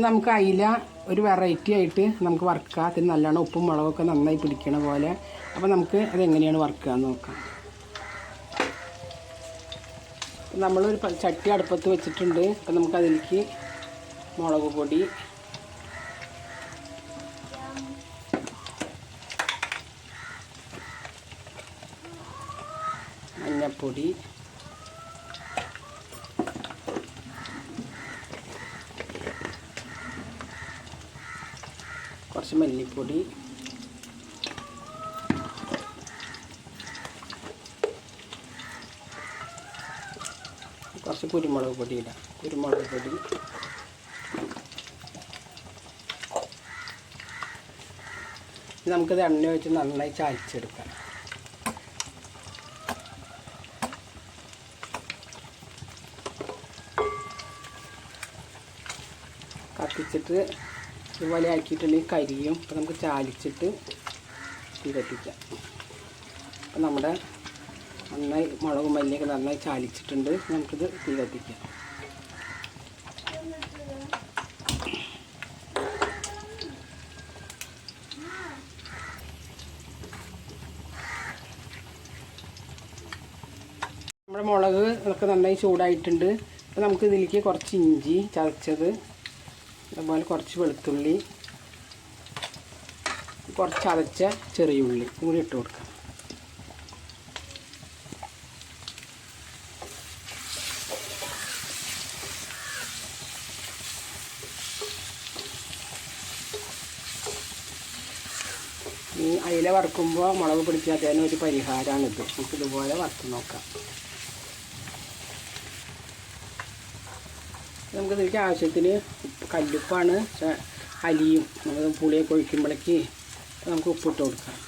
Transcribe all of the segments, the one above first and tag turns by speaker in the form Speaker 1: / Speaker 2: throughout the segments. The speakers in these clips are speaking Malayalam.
Speaker 1: നമുക്ക് അയില ഒരു വെറൈറ്റി ആയിട്ട് നമുക്ക് വറുക്കാം. അതിന് നല്ലോണം ഉപ്പും മുളകൊക്കെ നന്നായി പിടിക്കണ പോലെ. അപ്പോൾ നമുക്ക് അതെങ്ങനെയാണ് വറുക്കുക എന്ന് നോക്കാം നമ്മളൊരു ചട്ടി അടുപ്പത്ത് വെച്ചിട്ടുണ്ട്. അപ്പം നമുക്ക് അതിലേക്ക് മുളക് പൊടി. മഞ്ഞൾപ്പൊടി കുറച്ച് മല്ലിപ്പൊടി. കുറച്ച് കുരുമുളക് പൊടി ഇടാം. കുരുമുളക് പൊടി. നമുക്കിത് എണ്ണ വെച്ച് നന്നായി ചായച്ചെടുക്കാം കത്തിച്ചിട്ട് ഇതുപോലെ ആക്കിയിട്ടുണ്ടെങ്കിൽ കരിയും അപ്പം നമുക്ക് ചാലിച്ചിട്ട് തീ കത്തിക്കാം. അപ്പം നമ്മുടെ നന്നായി മുളകും മല്ലിയൊക്കെ നന്നായി ചാലിച്ചിട്ടുണ്ട്. നമുക്കിത് തീ കത്തിക്കാം. നമ്മുടെ മുളക് ഒക്കെ നന്നായി ചൂടായിട്ടുണ്ട്. അപ്പോൾ നമുക്ക് ഇതിലേക്ക് കുറച്ച് ഇഞ്ചി ചതച്ചത് അതുപോലെ കുറച്ച് വെളുത്തുള്ളി കുറച്ച് അരച്ച ചെറിയ ഉള്ളി കൂടി ഇട്ട് കൊടുക്കാം. ഈ അയില വറുക്കുമ്പോൾ മുളക് പിടിക്കാത്തതിന് ഒരു പരിഹാരമാണിത്. നമുക്ക് ഇതുപോലെ വറുത്ത് നോക്കാം. നമുക്ക് ഇതിലേക്ക് ആവശ്യത്തിന് കല്ലുപ്പാണ് അലിയും നമുക്ക് പുളിയൊക്കെ ഒഴിക്കുമ്പോഴേക്ക് നമുക്ക് ഉപ്പിട്ട് കൊടുക്കാം.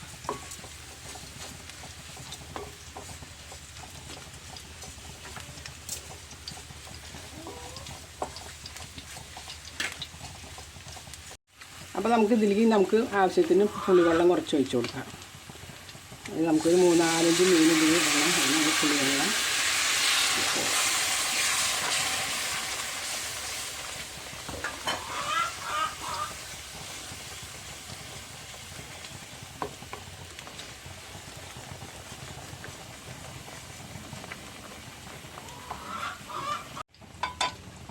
Speaker 1: അപ്പോൾ നമുക്ക് ഇതിലേക്ക് നമുക്ക് ആവശ്യത്തിന് പുളിവെള്ളം കുറച്ച് ഒഴിച്ച് കൊടുക്കാം. നമുക്കൊരു മൂന്നാലഞ്ച് മീൻ ഇതിൽ വേണം പുളിവെള്ളം.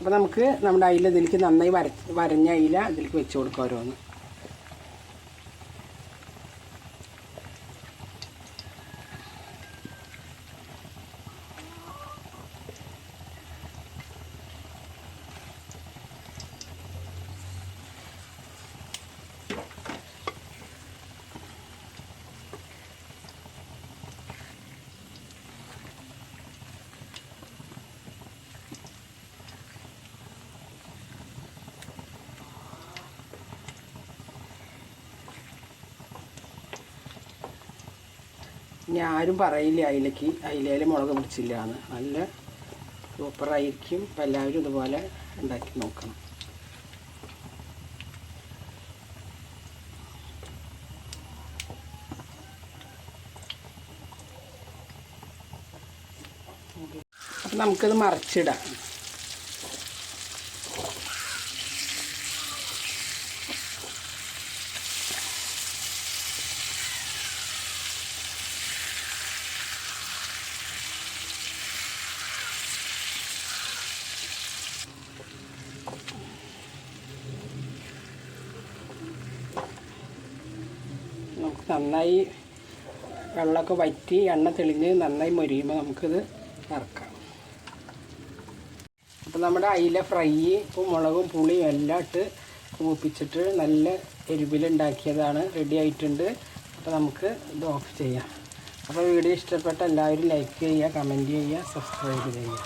Speaker 1: അപ്പോൾ നമുക്ക് നമ്മുടെ അയില ഇതിലേക്ക് നന്നായി വര വരഞ്ഞ അയില ഇതിലേക്ക് വെച്ച് കൊടുക്കാം ഓരോന്ന്. ഇനി ആരും പറയില്ല അയിലക്ക് അയിലയിൽ മുളക് പിടിച്ചില്ല എന്ന് നല്ല സൂപ്പറായിരിക്കും അപ്പം എല്ലാവരും ഇതുപോലെ ഉണ്ടാക്കി നോക്കണം. നമുക്കത് മറിച്ചിടാം. നന്നായി വെള്ളമൊക്കെ വറ്റി എണ്ണ തെളിഞ്ഞ് നന്നായി മൊരിയുമ്പോൾ നമുക്കിത് ഇറക്കാം അപ്പോൾ നമ്മുടെ അയില ഫ്രൈ ഇപ്പോൾ മുളകും പുളിയും എല്ലാം ഇട്ട് മൂപ്പിച്ചിട്ട് നല്ല എരിവിലുണ്ടാക്കിയതാണ് റെഡി ആയിട്ടുണ്ട്. അപ്പോൾ നമുക്ക് ഇത് ഓഫ് ചെയ്യാം. അപ്പോൾ വീഡിയോ ഇഷ്ടപ്പെട്ട എല്ലാവരും ലൈക്ക് ചെയ്യുക കമന്റ് ചെയ്യുക സബ്സ്ക്രൈബ് ചെയ്യുക.